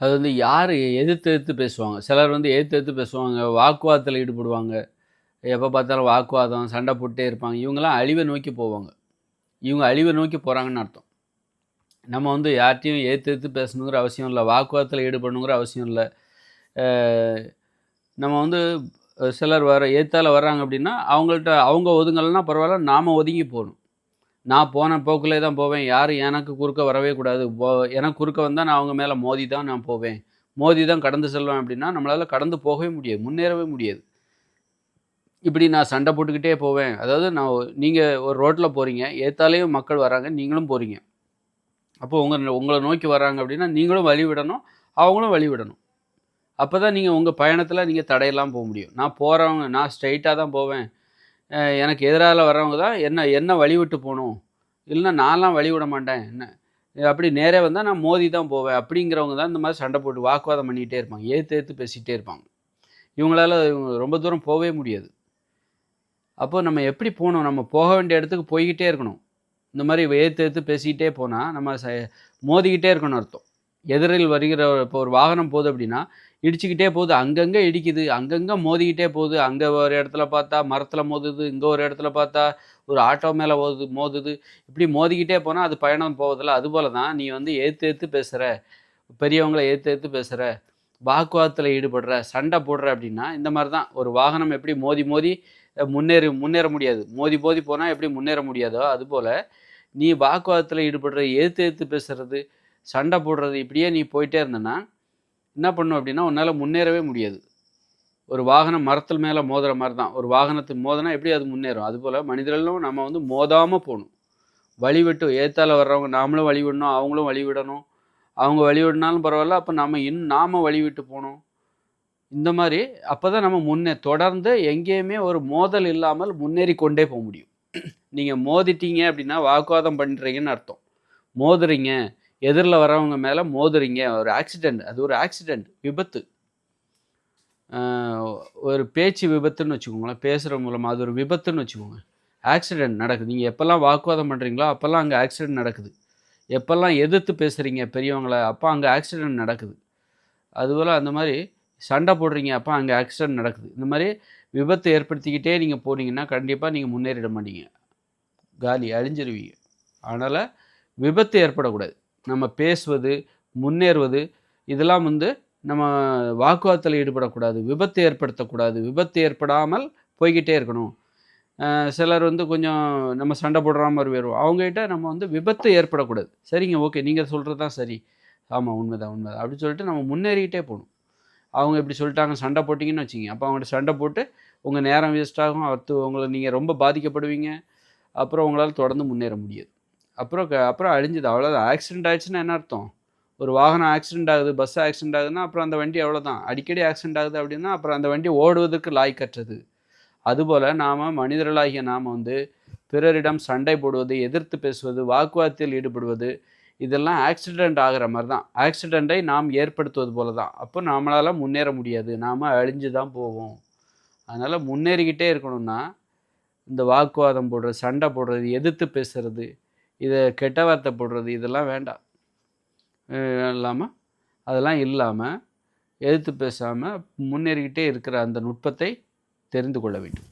அது வந்து யார் எதிர்த்து எதிர்த்து பேசுவாங்க? சிலர் வந்து எதிர்த்து எதிர்த்து பேசுவாங்க. வாக்குவாதத்தில் ஈடுபடுவாங்க. எப்போ பார்த்தாலும் வாக்குவாதம் சண்டை போட்டே இருப்பாங்க. இவங்கெல்லாம் அழிவை நோக்கி போவாங்க. இவங்க அழிவை நோக்கி போகிறாங்கன்னு அர்த்தம். நம்ம வந்து யார்ட்டையும் ஏற்று எடுத்து பேசணுங்கிற அவசியம் இல்லை. வாக்குவாதத்தில் ஈடுபடணுங்கிற அவசியம் இல்லை. நம்ம வந்து சிலர் வர ஏத்தால வர்றாங்க அப்படின்னா அவங்கள்ட்ட அவங்க ஒதுங்கலைன்னா பரவாயில்ல நாம் ஒதுங்கி போகணும். நான் போன போக்கிலே தான் போவேன். யாரும் எனக்கு குறுக்க வரவே கூடாது. எனக்கு குறுக்க வந்தால் நான் அவங்க மேலே மோதி தான் நான் போவேன். மோதி தான் கடந்து செல்வேன் அப்படின்னா நம்மளால் கடந்து போகவே முடியாது. முன்னேறவே முடியாது. இப்படி நான் சண்டை போட்டுக்கிட்டே போவேன். அதாவது நான் நீங்கள் ஒரு ரோட்டில் போகிறீங்க ஏத்தாலேயும் மக்கள் வராங்க. நீங்களும் போகிறீங்க அப்போ உங்கள் உங்களை நோக்கி வராங்க அப்படின்னா நீங்களும் வழி விடணும். அவங்களும் வழி விடணும். அப்போ தான் நீங்கள் உங்கள் பயணத்தில் நீங்கள் தடையெல்லாம் போக முடியும். நான் போகிறவங்க நான் ஸ்ட்ரைட்டாக தான் போவேன். எனக்கு எதிராக வரவங்க தான் என்ன என்ன வழி விட்டு போகணும்? இல்லைன்னா நான்லாம் வழி விட மாட்டேன். என்ன? அப்படி நேரே வந்தால் நான் மோதி தான் போவேன். அப்படிங்கிறவங்க தான் இந்த மாதிரி சண்டை போட்டு வாக்குவாதம் பண்ணிகிட்டே இருப்பாங்க. ஏற்று ஏற்று பேசிகிட்டே இருப்பாங்க. இவங்களால இவங்க ரொம்ப தூரம் போகவே முடியாது. அப்போ நம்ம எப்படி போகணும்? நம்ம போக வேண்டிய இடத்துக்கு போய்கிட்டே இருக்கணும். இந்த மாதிரி ஏற்று ஏற்று பேசிக்கிட்டே போனால் நம்ம ச மோதிக்கிட்டே இருக்கணும் அர்த்தம். எதிரில் வருகிற இப்போ ஒரு வாகனம் போகுது அப்படின்னா இடிச்சுக்கிட்டே போகுது. அங்கங்கே இடிக்குது. அங்கங்கே மோதிக்கிட்டே போகுது. அங்கே ஒரு இடத்துல பார்த்தா மரத்தில் மோதுது. இங்கே ஒரு இடத்துல பார்த்தா ஒரு ஆட்டோ மேலே ஓது மோதுது. இப்படி மோதிக்கிட்டே போனால் அது பயணம் போவதில்ல. அதுபோல தான் நீ வந்து ஏற்று ஏற்று பேசுகிற பெரியவங்கள ஏற்று ஏற்று பேசுகிற வாக்குவாதத்தில் ஈடுபடுற. சண்டை போடுற அப்படின்னா இந்த மாதிரி தான் ஒரு வாகனம் எப்படி மோதி மோதி முன்னேறி முன்னேற முடியாது. மோதி மோதி போனால் எப்படி முன்னேற முடியாதோ அதுபோல் நீ வாக்குவாதத்தில் ஈடுபடுற ஏற்று ஏற்று பேசுகிறது சண்டை போடுறது இப்படியே நீ போயிட்டே இருந்தேன்னா என்ன பண்ணும் அப்படின்னா உன்னால் முன்னேறவே முடியாது. ஒரு வாகனம் மரத்தில் மேலே மோதுற மாதிரி தான் ஒரு வாகனத்துக்கு மோதினா எப்படி அது முன்னேறும்? அதுபோல் மனிதர்களும் நம்ம வந்து மோதாமல் போகணும். வழி விட்டு ஏத்தால வர்றவங்க நாமளும் வழி விடணும் அவங்களும் வழி விடணும். அவங்க வழிவிடனாலும் பரவாயில்ல அப்போ நம்ம இன்னும் நாம வழி விட்டு போகணும். இந்த மாதிரி அப்போ தான் நம்ம முன்னே தொடர்ந்து எங்கேயுமே ஒரு மோதல் இல்லாமல் முன்னேறி கொண்டே போக முடியும். நீங்கள் மோதிட்டீங்க அப்படின்னா வாக்குவாதம் பண்ணுறீங்கன்னு அர்த்தம். மோதுறீங்க எதிரில் வரவங்க மேலே மோதுறீங்க. ஒரு ஆக்சிடெண்ட் அது ஒரு ஆக்சிடெண்ட் விபத்து. ஒரு பேச்சு விபத்துன்னு வச்சுக்கோங்களேன். பேசுகிற மூலமாக அது ஒரு விபத்துன்னு வச்சுக்கோங்க. ஆக்சிடெண்ட் நடக்குது. நீங்கள் எப்போல்லாம் வாக்குவாதம் பண்ணுறீங்களோ அப்போல்லாம் அங்கே ஆக்சிடெண்ட் நடக்குது. எப்போல்லாம் எதிர்த்து பேசுகிறீங்க பெரியவங்கள அப்போ அங்கே ஆக்சிடெண்ட் நடக்குது. அதுபோல் அந்த மாதிரி சண்டை போடுறீங்க அப்போ அங்கே ஆக்சிடெண்ட் நடக்குது. இந்த மாதிரி விபத்து ஏற்படுத்திக்கிட்டே நீங்கள் போனீங்கன்னா கண்டிப்பாக நீங்கள் முன்னேறிட மாட்டீங்க. காலி அழிஞ்சிருவீங்க. அதனால் விபத்து ஏற்படக்கூடாது. நம்ம பேசுவது முன்னேறுவது இதெல்லாம் வந்து நம்ம வாக்குவாதத்தில் ஈடுபடக்கூடாது விபத்து ஏற்படுத்தக்கூடாது விபத்து ஏற்படாமல் போய்கிட்டே இருக்கணும். சிலர் வந்து கொஞ்சம் நம்ம சண்டை போடுற மாதிரி வருவோம். அவங்ககிட்ட நம்ம வந்து விபத்து ஏற்படக்கூடாது. சரிங்க ஓகே நீங்கள் சொல்கிறது தான் சரி. ஆமாம் உண்மைதான் உண்மைதான். அப்படின்னு சொல்லிட்டு நம்ம முன்னேறிக்கிட்டே போகணும். அவங்க இப்படி சொல்லிட்டாங்க சண்டை போட்டிங்கன்னு வச்சிங்க அப்போ அவங்கள்ட்ட சண்டை போட்டு உங்கள் நேரம் வேஸ்ட் ஆகும். அடுத்து உங்களை நீங்கள் ரொம்ப பாதிக்கப்படுவீங்க. அப்புறம் உங்களால் தொடர்ந்து முன்னேற முடியாது. அப்புறம் க- அப்புறம் அழிஞ்சுது. அவ்வளோதான் ஆக்சிடென்ட் ஆயிடுச்சுன்னா என்ன அர்த்தம்? ஒரு வாகனம் ஆக்சிடென்ட் ஆகுது பஸ் ஆக்சிடென்ட் ஆகுதுன்னா அப்புறம் அந்த வண்டி அவ்வளோதான் அடிக்கடி ஆக்சிடென்ட் ஆகுது அப்படின்னா அப்புறம் அந்த வண்டி ஓடுவதற்கு லாய்க்கற்றது அதுபோல் நாம் மனிதர்களாகிய நாம் வந்து பிறரிடம் சண்டை போடுவது எதிர்த்து பேசுவது வாக்குவாதத்தில் ஈடுபடுவது இதெல்லாம் ஆக்சிடெண்ட் ஆகிற மாதிரி தான் ஆக்சிடெண்ட்டை நாம் ஏற்படுத்துவது போல தான் அப்போ நம்மளால் முன்னேற முடியாது. நாம் அழிஞ்சு தான் போவோம். அதனால் முன்னேறிக்கிட்டே இருக்கணும்னா இந்த வாக்குவாதம் போடுறது சண்டை போடுறது எதிர்த்து பேசுறது இதை கெட்ட வார்த்தை போடுறது இதெல்லாம் வேண்டாம். இல்லாமல் அதெல்லாம் இல்லாமல் எதிர்த்து பேசாமல் முன்னேறிக்கிட்டே இருக்கிற அந்த நுட்பத்தை தெரிந்து கொள்ள வேண்டும்.